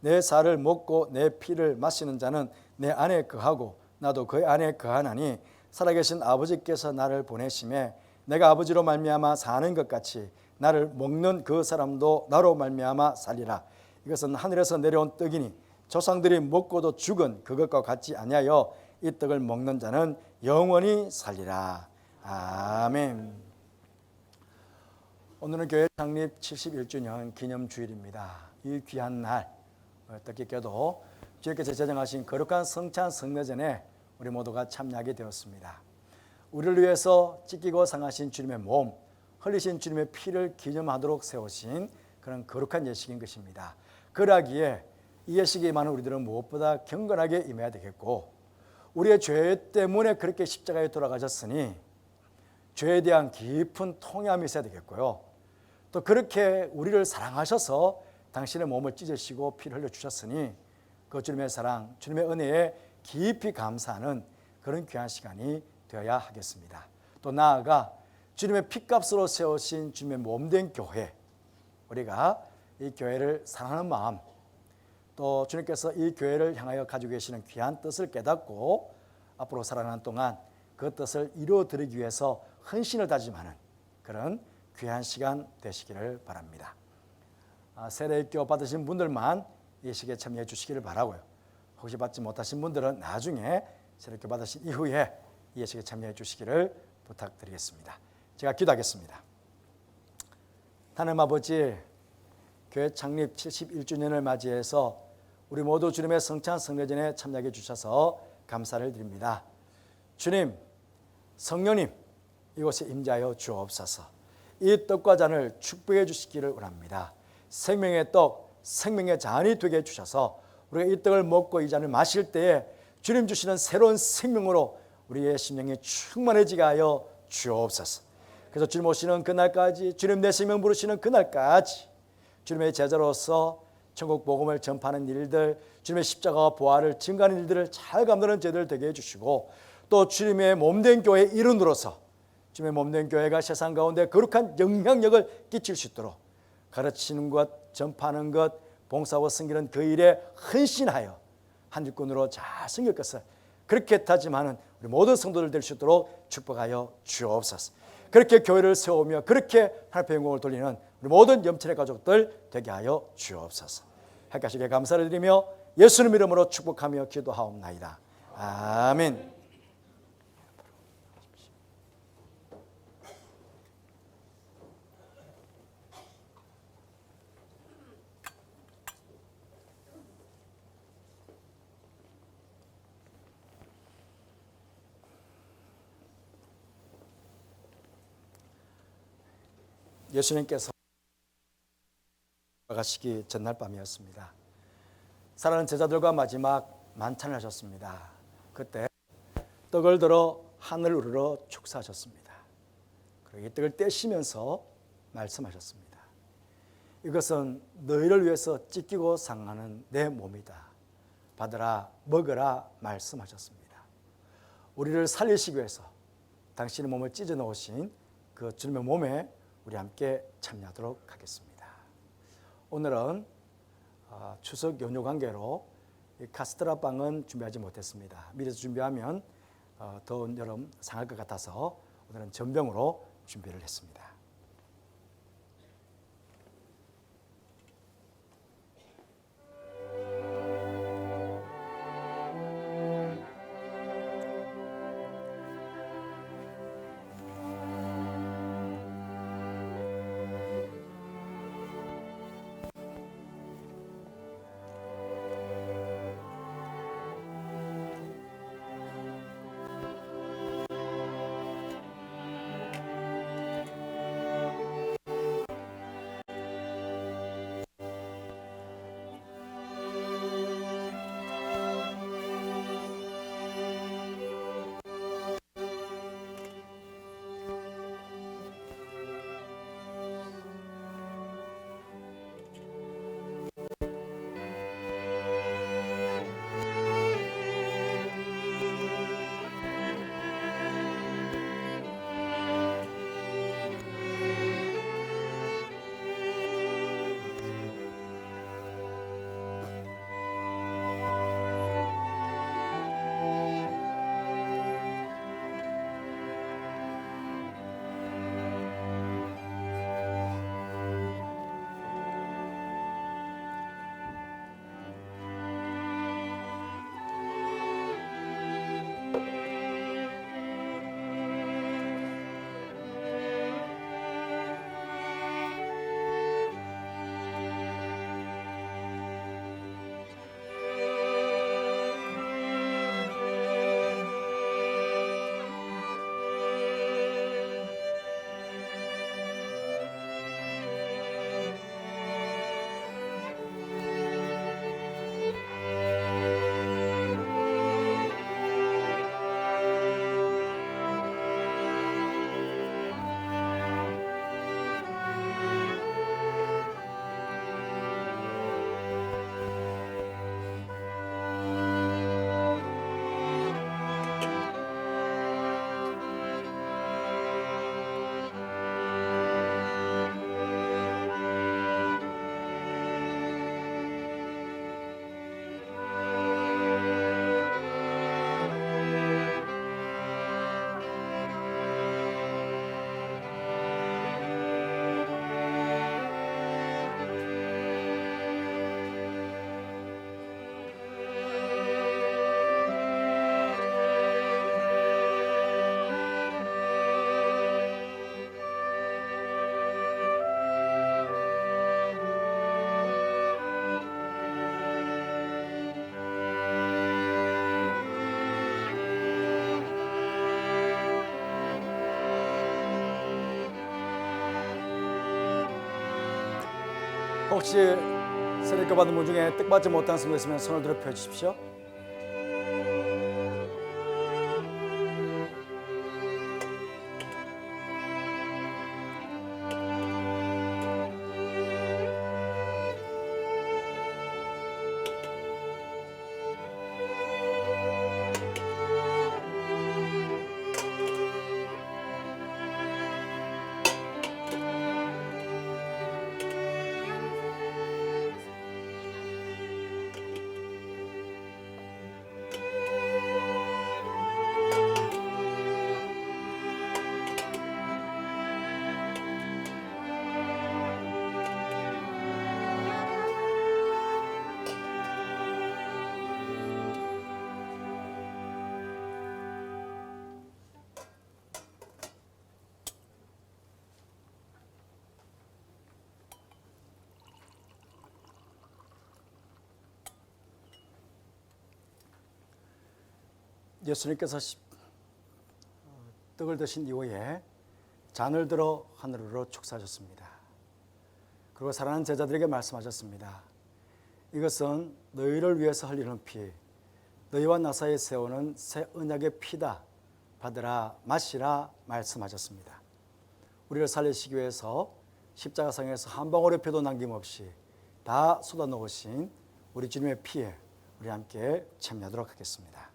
내 살을 먹고 내 피를 마시는 자는 내 안에 거하고 나도 그 안에 거하나니 살아계신 아버지께서 나를 보내심에 내가 아버지로 말미암아 사는 것 같이 나를 먹는 그 사람도 나로 말미암아 살리라. 이것은 하늘에서 내려온 떡이니 조상들이 먹고도 죽은 그것과 같지 아니하여 이 떡을 먹는 자는 영원히 살리라. 아멘. 오늘은 교회 창립 71주년 기념 주일입니다. 이 귀한 날 뜻깊게도 주님께서 제정하신 거룩한 성찬 성례전에 우리 모두가 참여하게 되었습니다. 우리를 위해서 찢기고 상하신 주님의 몸, 흘리신 주님의 피를 기념하도록 세우신 그런 거룩한 예식인 것입니다. 그러기에 이 예식에 임하는 우리들은 무엇보다 경건하게 임해야 되겠고 우리의 죄 때문에 그렇게 십자가에 돌아가셨으니 죄에 대한 깊은 통회함이 있어야 되겠고요. 또 그렇게 우리를 사랑하셔서 당신의 몸을 찢으시고 피를 흘려 주셨으니 그 주님의 사랑, 주님의 은혜에 깊이 감사하는 그런 귀한 시간이 되어야 하겠습니다. 또 나아가 주님의 피값으로 세우신 주님의 몸된 교회, 우리가 이 교회를 사랑하는 마음, 또 주님께서 이 교회를 향하여 가지고 계시는 귀한 뜻을 깨닫고 앞으로 살아가는 동안 그 뜻을 이루어 드리기 위해서 헌신을 다짐하는 그런 귀한 시간 되시기를 바랍니다. 아, 세례교 받으신 분들만 예식에 참여해 주시기를 바라고요. 혹시 받지 못하신 분들은 나중에 세례교 받으신 이후에 예식에 참여해 주시기를 부탁드리겠습니다. 제가 기도하겠습니다. 하나님 아버지 교회 창립 71주년을 맞이해서 우리 모두 주님의 성찬 성례전에 참여해 주셔서 감사를 드립니다. 주님, 성령님 이곳에 임자하여 주옵소서. 이 떡과 잔을 축복해 주시기를 원합니다. 생명의 떡, 생명의 잔이 되게 해 주셔서 우리가 이 떡을 먹고 이 잔을 마실 때에 주님 주시는 새로운 생명으로 우리의 심령이 충만해지게 하여 주옵소서. 그래서 주님 오시는 그날까지 주님 내 생명 부르시는 그날까지 주님의 제자로서 천국 복음을 전파하는 일들, 주님의 십자가와 부활을 증가하는 일들을 잘 감당하는 제들 되게 해 주시고 또 주님의 몸된 교회 일원으로서 주님의 몸된 교회가 세상 가운데 거룩한 영향력을 끼칠 수 있도록 가르치는 것, 전파하는 것, 봉사와 섬기는 그 일에 헌신하여 한 일꾼으로 잘 섬길 것을 그렇게 다짐하는 우리 모든 성도들 될 수 있도록 축복하여 주옵소서. 그렇게 교회를 세우며 그렇게 하나님의 영광을 돌리는 우리 모든 염천의 가족들 되게 하여 주옵소서. 할까시게 감사를 드리며 예수님 이름으로 축복하며 기도하옵나이다. 아멘. 예수님께서 가시기 전날 밤이었습니다. 사랑하는 제자들과 마지막 만찬을 하셨습니다. 그때 떡을 들어 하늘 우러러 축사하셨습니다. 그리고 이 떡을 떼시면서 말씀하셨습니다. 이것은 너희를 위해서 찢기고 상하는 내 몸이다. 받으라 먹으라 말씀하셨습니다. 우리를 살리시기 위해서 당신의 몸을 찢어 놓으신 그 주님의 몸에 우리 함께 참여하도록 하겠습니다. 오늘은 어, 추석 연휴 관계로 카스테라 빵은 준비하지 못했습니다. 미리서 준비하면 어, 더운 여름 상할 것 같아서 오늘은 전병으로 준비를 했습니다. 혹시 세례교 받은 분 중에 뜻받지 못한 성도 있으면 손을 들어 펴주십시오. 예수님께서 떡을 드신 이후에 잔을 들어 하늘으로 축사하셨습니다. 그리고 사랑하는 제자들에게 말씀하셨습니다. 이것은 너희를 위해서 흘리는 피, 너희와 나 사이에 세우는 새 언약의 피다. 받으라 마시라 말씀하셨습니다. 우리를 살리시기 위해서 십자가상에서 한 방울의 피도 남김없이 다 쏟아 놓으신 우리 주님의 피에 우리 함께 참여하도록 하겠습니다.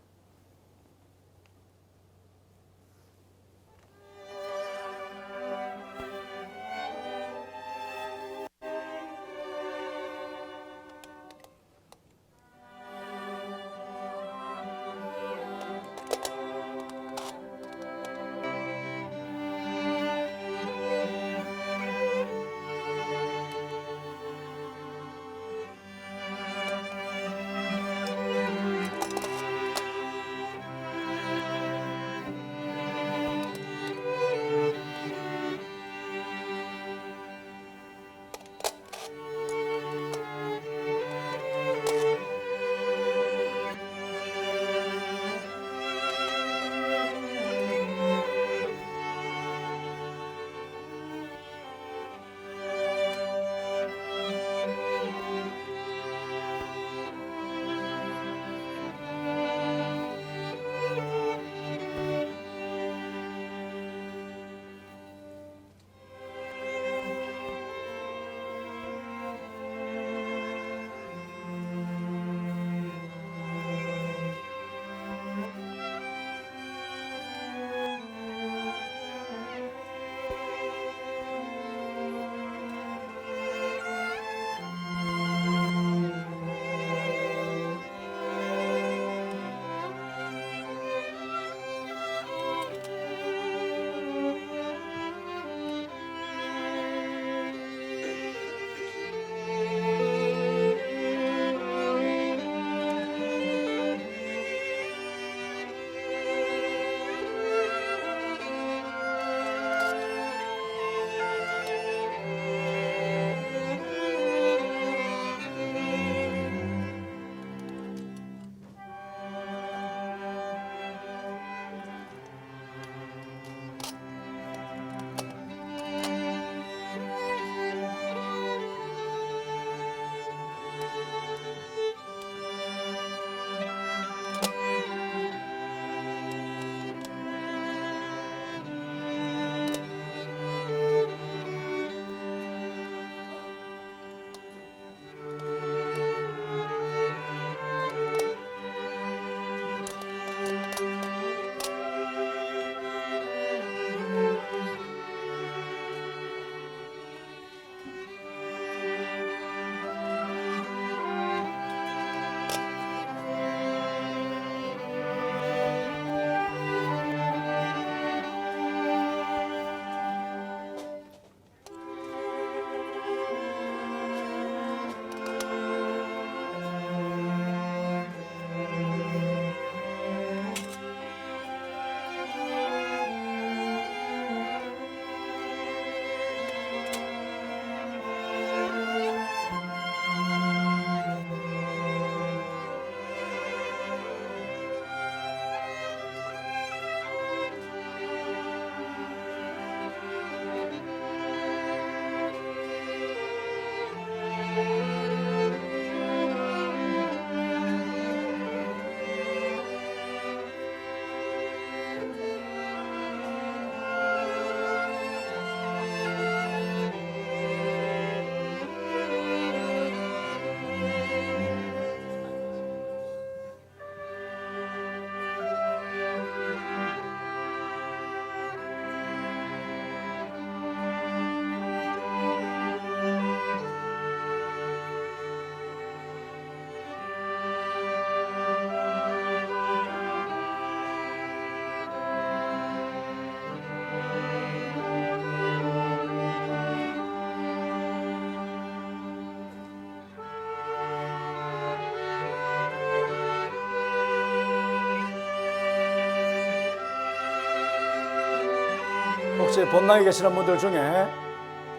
혹시 본당에 계시는 분들 중에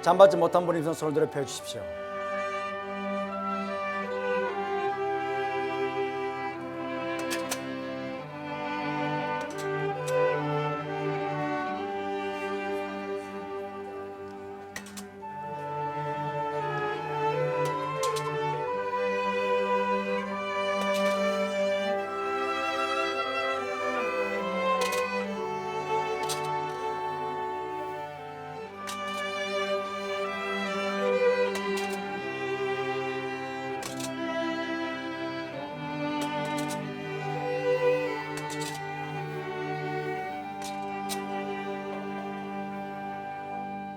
잠 받지 못한 분이 있으면 손을 들어 펴주십시오.